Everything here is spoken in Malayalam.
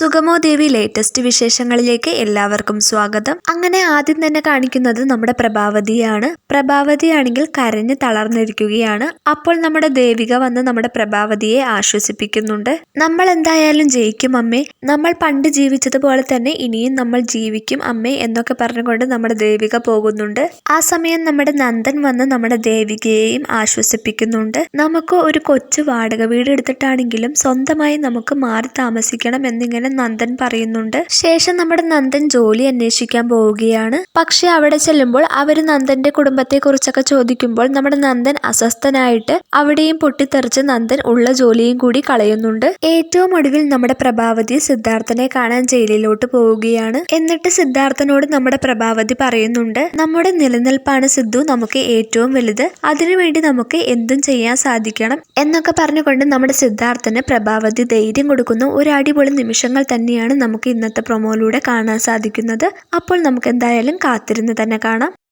സുഗമോ ദേവി ലേറ്റസ്റ്റ് വിശേഷങ്ങളിലേക്ക് എല്ലാവർക്കും സ്വാഗതം. അങ്ങനെ ആദ്യം തന്നെ കാണിക്കുന്നത് നമ്മുടെ പ്രഭാവതിയാണ്. പ്രഭാവതിയാണെങ്കിൽ കരഞ്ഞ് തളർന്നിരിക്കുകയാണ്. അപ്പോൾ നമ്മുടെ ദേവിക വന്ന് നമ്മുടെ പ്രഭാവതിയെ ആശ്വസിപ്പിക്കുന്നുണ്ട്. നമ്മൾ എന്തായാലും ജയിക്കും അമ്മേ. നമ്മൾ പണ്ട് ജീവിച്ചതുപോലെ തന്നെ ഇനിയും നമ്മൾ ജീവിക്കും അമ്മേ എന്നൊക്കെ പറഞ്ഞുകൊണ്ട് നമ്മുടെ ദേവിക പോകുന്നുണ്ട്. ആ സമയം നമ്മുടെ നന്ദൻ വന്ന് നമ്മുടെ ദേവികയെയും ആശ്വസിപ്പിക്കുന്നുണ്ട്. നമുക്ക് ഒരു കൊച്ചു വാടക വീട് എടുത്തിട്ടാണെങ്കിലും സ്വന്തമായി നമുക്ക് മാറി താമസിക്കണം എന്നിങ്ങനെ നന്ദൻ പറയുന്നുണ്ട്. ശേഷം നമ്മുടെ നന്ദൻ ജോലി അന്വേഷിക്കാൻ പോവുകയാണ്. പക്ഷെ അവിടെ ചെല്ലുമ്പോൾ അവർ നന്ദന്റെ കുടുംബത്തെ കുറിച്ചൊക്കെ ചോദിക്കുമ്പോൾ നമ്മുടെ നന്ദൻ അസ്വസ്ഥനായിട്ട് അവിടെയും പൊട്ടിത്തെറിച്ച് നന്ദൻ ഉള്ള ജോലിയും കൂടി കളയുന്നുണ്ട്. ഏറ്റവും ഒടുവിൽ നമ്മുടെ പ്രഭാവതി സിദ്ധാർത്ഥനെ കാണാൻ ജയിലിലോട്ട് പോവുകയാണ്. എന്നിട്ട് സിദ്ധാർത്ഥനോട് നമ്മുടെ പ്രഭാവതി പറയുന്നുണ്ട് നമ്മുടെ നിലനിൽപ്പാണ് സിദ്ധു നമുക്ക് ഏറ്റവും വലുത്. അതിനുവേണ്ടി നമുക്ക് എന്തും ചെയ്യാൻ സാധിക്കണം എന്നൊക്കെ പറഞ്ഞുകൊണ്ട് നമ്മുടെ സിദ്ധാർത്ഥന് പ്രഭാവതി ധൈര്യം കൊടുക്കുന്ന. ഒരു അടിപൊളി നിമിഷങ്ങൾ തന്നെയാണ് നമുക്ക് ഇന്നത്തെ പ്രൊമോയിലൂടെ കാണാൻ സാധിക്കുന്നത്. അപ്പോൾ നമുക്ക് എന്തായാലും കാത്തിരുന്ന് തന്നെ കാണാം.